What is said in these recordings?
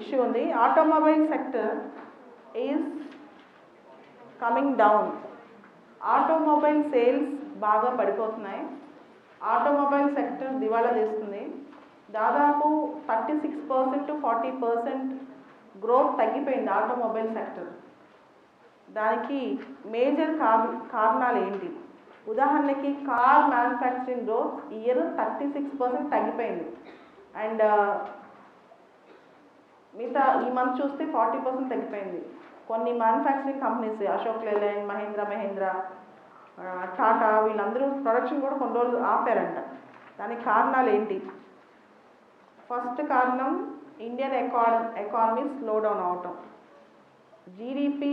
Issue ఉంది. Automobile sector is coming down automobile sales బాగా పడిపోతున్నాయి. ఆటోమొబైల్ సెక్టర్ దివాళా తీస్తుంది. దాదాపు thirty six percent to forty percent growth తగ్గిపోయింది ఆటోమొబైల్ సెక్టర్ దానికి మేజర్ కార్ కారణాలు ఏంటి? ఉదాహరణకి car manufacturing growth year thirty six percent తగ్గిపోయింది అండ్ మిగతా ఈ మంత్ చూస్తే ఫార్టీ పర్సెంట్ తగ్గిపోయింది. కొన్ని manufacturing companies Ashok Leyland Mahindra Mahindra Tata వీళ్ళందరూ ప్రొడక్షన్ కూడా కొన్ని రోజులు ఆపారంట. దానికి కారణాలు ఏంటి? ఫస్ట్ కారణం Indian eco economy slow down అవటం. జీడిపి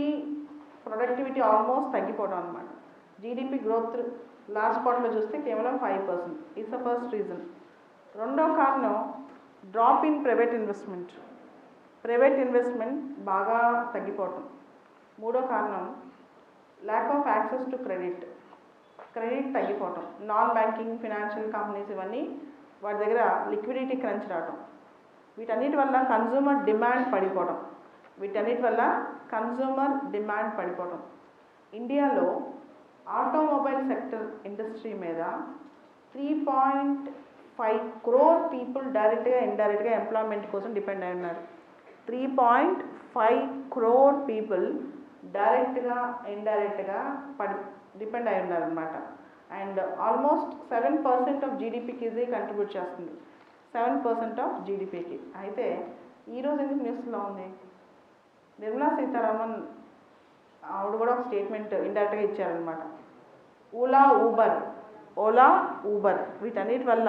ప్రొడక్టివిటీ ఆల్మోస్ట్ తగ్గిపోవడం అనమాట జీడిపి గ్రోత్ లాస్ట్ క్వార్టర్లో చూస్తే కేవలం five percent it's the first reason రెండో కారణం drop in private investment private investment బాగా తగ్గిపోవటం. మూడో కారణం lack of access to credit credit తగ్గిపోవటం. Non banking financial companies ఇవన్నీ వాటి దగ్గర లిక్విడిటీ క్రంచ్ రావటం. వీటన్నిటి వల్ల కన్జ్యూమర్ డిమాండ్ పడిపోవడం వీటన్నిటి వల్ల కన్జ్యూమర్ డిమాండ్ పడిపోవడం ఇండియాలో ఆటోమొబైల్ సెక్టర్ ఇండస్ట్రీ మీద three point five crore people డైరెక్ట్గా ఇండైరెక్ట్గా ఎంప్లాయ్మెంట్ కోసం డిపెండ్ అయి ఉన్నారు. Three point five crore people డైరెక్ట్గా ఇండైరెక్ట్గా పడి డిపెండ్ అయి ఉన్నారనమాట and almost seven percent of జీడిపికి ఇది కంట్రిబ్యూట్ చేస్తుంది. సెవెన్ పర్సెంట్ ఆఫ్ జీడిపికి అయితే ఈరోజు ఎందుకు న్యూస్లో ఉంది? నిర్మలా సీతారామన్ ఆవిడ కూడా ఒక స్టేట్మెంట్ ఇండైరెక్ట్గా ఇచ్చారనమాట ఓలా ఊబర్ ఓలా ఊబర్ వీటన్నిటి వల్ల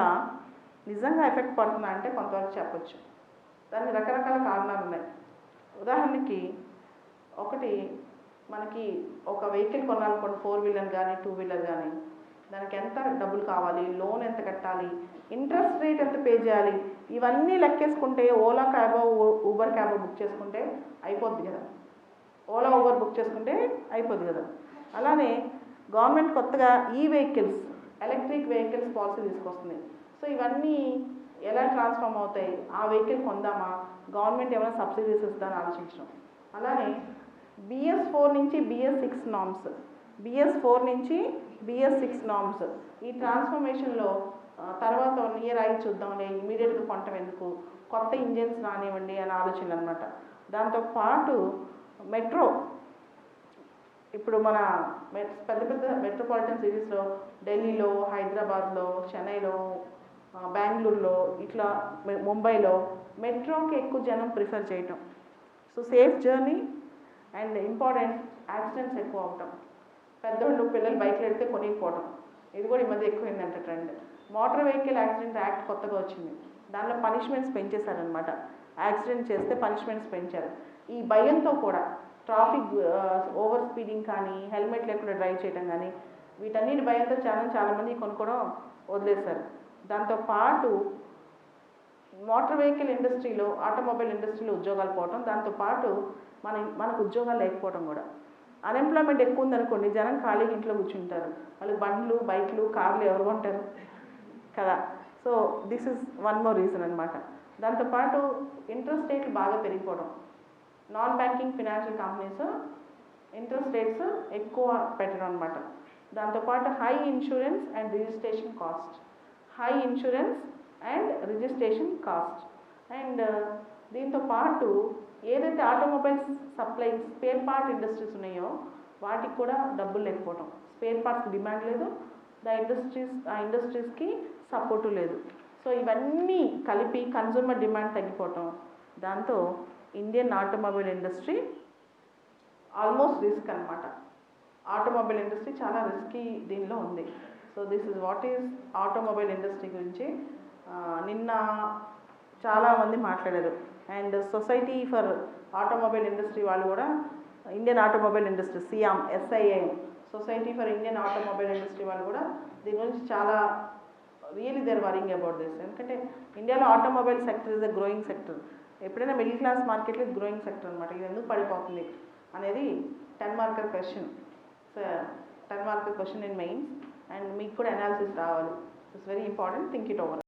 నిజంగా ఎఫెక్ట్ పడుతుందా అంటే కొంతవరకు చెప్పచ్చు. దానికి రకరకాల కారణాలు ఉన్నాయి. ఉదాహరణకి ఒకటి మనకి ఒక వెహికల్ కొనాలనుకోండి ఫోర్ వీలర్ కానీ టూ వీలర్ కానీ దానికి ఎంత డబ్బులు కావాలి లోన్ ఎంత కట్టాలి ఇంట్రెస్ట్ రేట్ ఎంత పే చేయాలి ఇవన్నీ లెక్కేసుకుంటే Ola cab Uber cab book చేసుకుంటే అయిపోద్ది కదా. ఓలా ఊబర్ బుక్ చేసుకుంటే అయిపోద్ది కదా. అలానే గవర్నమెంట్ కొత్తగా ఈ వెహికల్స్ ఎలక్ట్రిక్ వెహికల్స్ పాలసీ తీసుకొస్తుంది. సో ఇవన్నీ ఎలా ట్రాన్స్ఫార్మ్ అవుతాయి? ఆ వెహికల్ కొందామా? గవర్నమెంట్ ఏమైనా సబ్సిడీస్ ఇస్తుందని ఆలోచించడం. అలానే బిఎస్ ఫోర్ నుంచి BS six norms BS four నుంచి బిఎస్ సిక్స్ నామ్స్ ఈ ట్రాన్స్ఫర్మేషన్లో తర్వాత వన్ ఇయర్ అయి చూద్దాంలే ఇమీడియట్గా కొనటం ఎందుకు? కొత్త ఇంజిన్స్ రానివ్వండి అని ఆలోచనలు అనమాట దాంతో పాటు మెట్రో ఇప్పుడు మన పెద్ద పెద్ద మెట్రోపాలిటన్ సిటీస్లో ఢిల్లీలో హైదరాబాద్లో చెన్నైలో బెంగళూరులో ఇట్లా ముంబైలో మెట్రోకి ఎక్కువ జనం ప్రిఫర్ చేయటం. So safe journey and important accidents ఎక్కువ అవటం. పెద్దోళ్ళు పిల్లలు బైక్లు వెళ్తే కొనిపోవటం ఇది కూడా ఈ మధ్య ఎక్కువైందంట trend. Motor vehicle accident act కొత్తగా వచ్చింది. దానిలో పనిష్మెంట్స్ పెంచేశారనమాట యాక్సిడెంట్ చేస్తే పనిష్మెంట్స్ పెంచారు. ఈ భయంతో కూడా ట్రాఫిక్ ఓవర్ స్పీడింగ్ కానీ హెల్మెట్ లేకుండా డ్రైవ్ చేయడం కానీ వీటన్నిటి భయంతో చాలా చాలామంది కొనుక్కోవడం వదిలేశారు. దాంతోపాటు మోటార్ వెహికల్ ఇండస్ట్రీలో ఆటోమొబైల్ ఇండస్ట్రీలో ఉద్యోగాలు పోవటం దాంతో పాటు మన మనకు ఉద్యోగాలు లేకపోవడం కూడా. అన్ఎంప్లాయ్మెంట్ ఎక్కువ ఉందనుకోండి జనం ఖాళీగా ఇంట్లో కూర్చుంటారు. వాళ్ళు బండ్లు బైక్లు కార్లు ఎవరు కొంటారు కదా? So this is one more reason అనమాట దాంతోపాటు ఇంట్రెస్ట్ రేట్లు బాగా పెరిగిపోవడం. Non banking financial companies interest rates ఎక్కువ పెట్టడం అనమాట దాంతోపాటు high insurance and registration cost high insurance and registration cost and దీంతో పాటు ఏదైతే automobiles supply spare part industries ఉన్నాయో వాటికి కూడా డబ్బులు లేకపోవటం. స్పేర్ పార్ట్స్కి డిమాండ్ లేదు. ద ఇండస్ట్రీస్ ఆ ఇండస్ట్రీస్కి సపోర్టు లేదు. సో ఇవన్నీ కలిపి కన్జ్యూమర్ డిమాండ్ తగ్గిపోవటం. దాంతో Indian automobile industry almost risk అనమాట ఆటోమొబైల్ ఇండస్ట్రీ చాలా రిస్కీ దీనిలో ఉంది. So this is what is automobile industry గురించి నిన్న చాలామంది మాట్లాడారు. And society for automobile industry వాళ్ళు కూడా Indian automobile industry CM SIAM society for Indian automobile industry వాళ్ళు కూడా దీని గురించి చాలా really they're worrying about this ఎందుకంటే ఇండియాలో automobile sector is a growing sector ఎప్పుడైనా మిడిల్ క్లాస్ మార్కెట్లో ఇది గ్రోయింగ్ సెక్టర్ అనమాట ఇది ఎందుకు పడిపోతుంది అనేది ten marker question so ten marker question in mains and మీకు కూడా అనాలిసిస్ రావాలి it's very important think it over